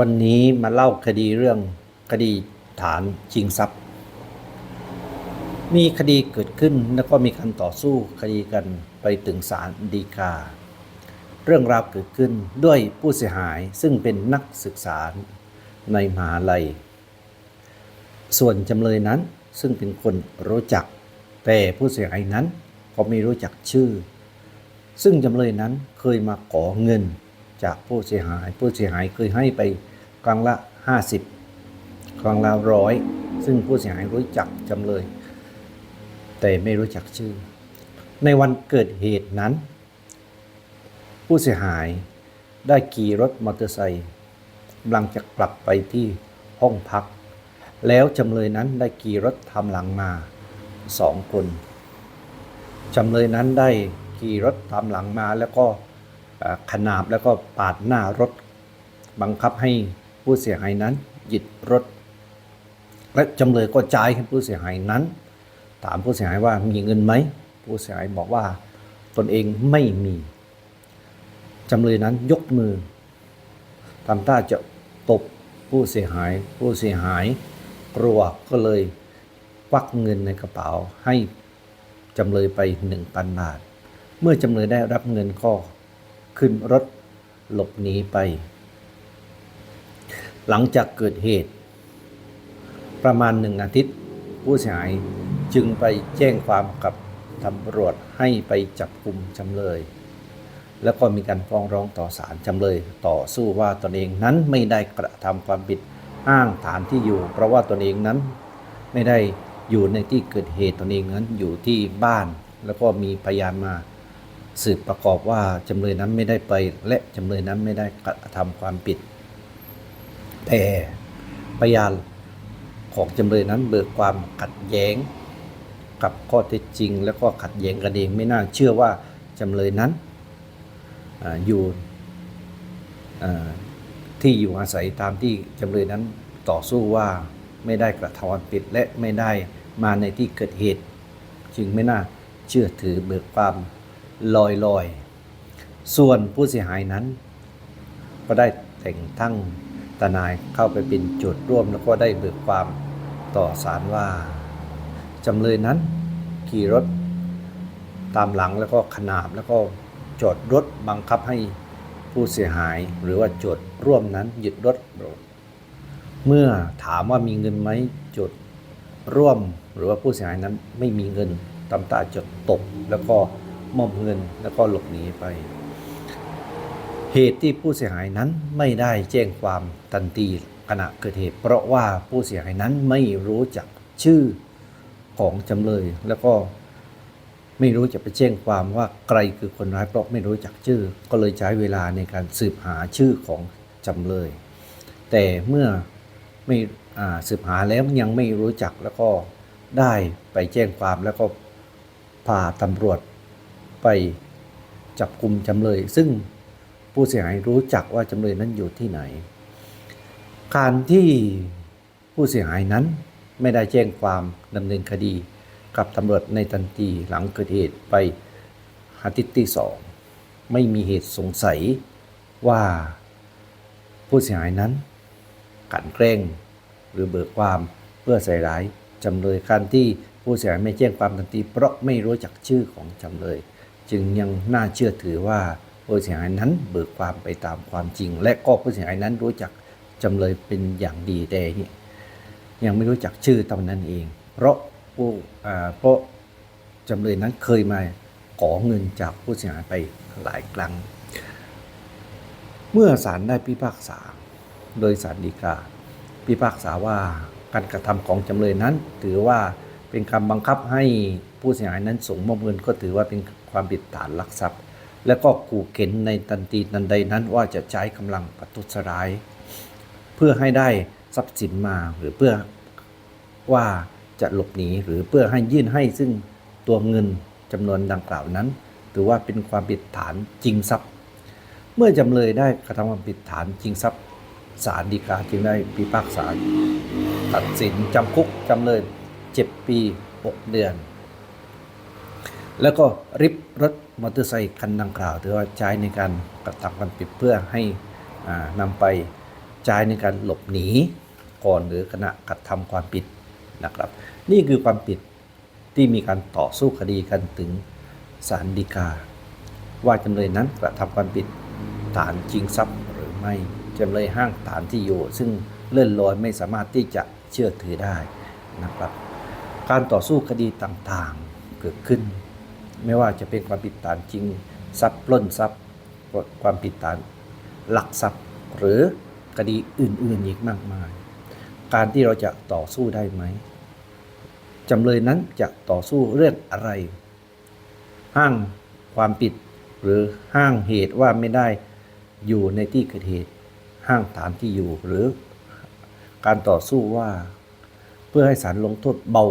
วันนี้มาเล่าคดีเรื่องคดีฐานชิงทรัพย์ มีคดีเกิดขึ้นแล้วก็มีการต่อสู้คดีกันไปถึงศาลฎีกา เรื่องราวเกิดขึ้นด้วยผู้เสียหายซึ่งเป็นนักศึกษาในมหาลัย ส่วนจำเลยนั้นซึ่งเป็นคนรู้จัก แต่ผู้เสียหายนั้นก็ไม่รู้จักชื่อ ซึ่งจำเลยนั้นเคยมาขอเงิน จากผู้เสียหาย ผู้เสียหายเคยให้ไปครั้งละ 50 ครั้งละร้อยซึ่งผู้เสียหายรู้จักจำเลย แต่ไม่รู้จักชื่อ ในวันเกิดเหตุนั้น ผู้เสียหายได้ขี่รถมอเตอร์ไซค์กำลังจะกลับไปที่ห้องพัก แล้วจำเลยนั้นได้ขี่รถทำหลังมาสองคนจำเลยนั้นได้ขี่รถตามหลังมาแล้วก็ ขนาบแล้วก็ปาดหน้ารถ บังคับให้ผู้เสียหายนั้นหยุดรถ และจำเลยก็จ่ายให้ผู้เสียหายนั้น ถามผู้เสียหายว่ามีเงินไหมผู้เสียหายบอกว่าตนเองไม่มีจำเลยนั้นยกมือทำท่าจะตบผู้เสียหาย ผู้เสียหายกลัวก็เลยควักเงินในกระเป๋าให้จำเลยไปหนึ่งพันบาท เมื่อจำเลยได้รับเงินก็ ขึ้นรถหลบหนีไป หลังจากเกิดเหตุ ประมาณหนึ่งอาทิตย์ ผู้เสียหายจึงไปแจ้งความกับตำรวจให้ไปจับกลุ่มจำเลย แล้วก็มีการฟ้องร้องต่อศาลจำเลย ต่อสู้ว่าตนเองนั้นไม่ได้กระทำความผิดอ้างฐานที่อยู่ เพราะว่าตนเองนั้นไม่ได้อยู่ในที่เกิดเหตุตนเองนั้นอยู่ที่บ้าน แล้วก็มีพยานมา สืบประกอบว่าจำเลยนั้นไม่ได้ไปและจำเลยนั้นไม่ได้กระทำความผิด แต่พยานของจำเลยนั้นเบิกความขัดแย้ง กับข้อเท็จจริง แล้วก็ขัดแย้งกันเองไม่น่าเชื่อว่าจำเลยนั้นออยู่อ่ที่อยู่อาศัยตามที่จำเลยนั้นต่อสู้ว่าไม่ได้กระทำความผิดและไม่ได้มาในที่เกิดเหตุ จึงไม่น่าเชื่อถือเบิกความ ลอยลอยส่วนผู้เสียหายนั้น ก็ได้แต่งตั้งทนายเข้าไปเป็นโจทย์ร่วมแล้วก็ได้เบิกความต่อศาลว่าจำเลยนั้นขี่รถตามหลังแล้วก็ขนาบแล้วก็จอดรถบังคับให้ผู้เสียหาย หรือว่าโจทย์ร่วมนั้นหยุดรถเมื่อถามว่ามีเงินไหมโจทย์ร่วมหรือว่าผู้เสียหายนั้นไม่มีเงินตำตาจดตกแล้วก็ มอบเงินแล้วก็หลบหนีไป เหตุที่ผู้เสียหายนั้นไม่ได้แจ้งความทันทีขณะเกิดเหตุ เพราะว่าผู้เสียหายนั้นไม่รู้จักชื่อของจำเลย แล้วก็ไม่รู้จะไปแจ้งความว่าใครคือคนร้ายเพราะไม่รู้จักชื่อ ก็เลยใช้เวลาในการสืบหาชื่อของจำเลย แต่เมื่อไม่สืบหาแล้วยังไม่รู้จักแล้วก็ได้ไปแจ้งความแล้วก็พาตำรวจ ไปจับกลุ่มจำเลย ซึ่งผู้เสียหายรู้จักว่าจำเลยนั้นอยู่ที่ไหน การที่ผู้เสียหายนั้นไม่ได้แจ้งความดำเนินคดีกับตำรวจในทันทีหลังเกิดเหตุไปอาทิตที่สองไม่มีเหตุสงสัยว่าผู้เสียหายนั้นกันแกล้งหรือเบิกความเพื่อใส่ร้ายจำเลยการที่ผู้เสียหายไม่แจ้งความทันทีเพราะไม่รู้จักชื่อของจำเลย จึงยังน่าเชื่อถือว่าผู้เสียหายนั้นเบิกความไปตามความจริง และก็ผู้เสียหายนั้นรู้จักจำเลยเป็นอย่างดีแต่นี่ยังไม่รู้จักชื่อตอนนั้นเอง เพราะผู้เพราะจำเลยนั้นเคยมาขอเงินจากผู้เสียหายไปหลายครั้ง เมื่อศาลได้พิพากษา โดยศาลฎีกาพิพากษาว่าการกระทำของจำเลยนั้นถือว่า เป็นคำบังคับให้ผู้เสียหายนั้นส่งมอบเงินก็ถือว่าเป็นความผิดฐานลักทรัพย์ และก็ขู่เข็นในทันทีนันใดนั้นว่าจะใช้กำลังประทุษร้าย เพื่อให้ได้ทรัพย์สินมาหรือเพื่อว่าจะหลบหนีหรือเพื่อให้ยื่นให้ซึ่งตัวเงินจำนวนดังกล่าวนั้น ถือว่าเป็นความผิดฐานจริงทรัพย์ เมื่อจำเลยได้กระทำความผิดฐานจริงทรัพย์ศาลฎีกาจึงได้พิพากษาตัดสินจำคุกจำเลย 7 ปี 6 เดือน แล้วก็ริบรถมอเตอร์ไซค์คันดังกล่าวถือว่าใช้ในการกระทำความผิดเพื่อให้นำไปใช้ในการหลบหนีก่อนหรือขณะกระทำความผิดนะครับ นี่คือความผิดที่มีการต่อสู้คดีกันถึงศาลฎีกา ว่าจำเลยนั้นกระทำความผิดฐานชิงทรัพย์หรือไม่จำเลยห้างฐานที่อยู่ ซึ่งเลื่อนลอยไม่สามารถที่จะเชื่อถือได้นะครับ การต่อสู้คดีต่างๆเกิดขึ้น ไม่ว่าจะเป็นความผิดฐานจริงทรัพย์ปล้นทรัพย์ความผิดฐานหลักทรัพย์ หรือคดีอื่นๆอีกมากมาย การที่เราจะต่อสู้ได้ไหมจำเลยนั้นจะต่อสู้เรื่องอะไร ห้างความผิด หรือห้างเหตุว่าไม่ได้อยู่ในที่เกิดเหตุ ห้างฐานที่อยู่หรือการต่อสู้ว่าเพื่อให้ศาลลงโทษเบา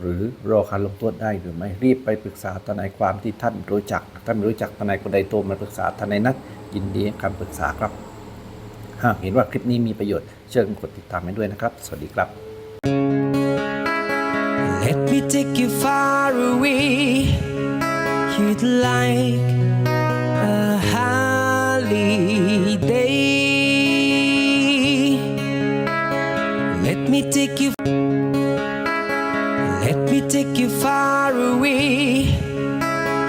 หรือรอการลงโทษได้หรือไม่รีบไปปรึกษาทนายความที่ท่านรู้จักถ้าไม่รู้จักทนายคนใดโทรมาปรึกษาทนายนัดยินดีให้คำปรึกษาครับหากเห็นว่าคลิปนี้มีประโยชน์เชิญกดติดตามให้ด้วยนะครับ สวัสดีครับ Let me take you far away. You'd like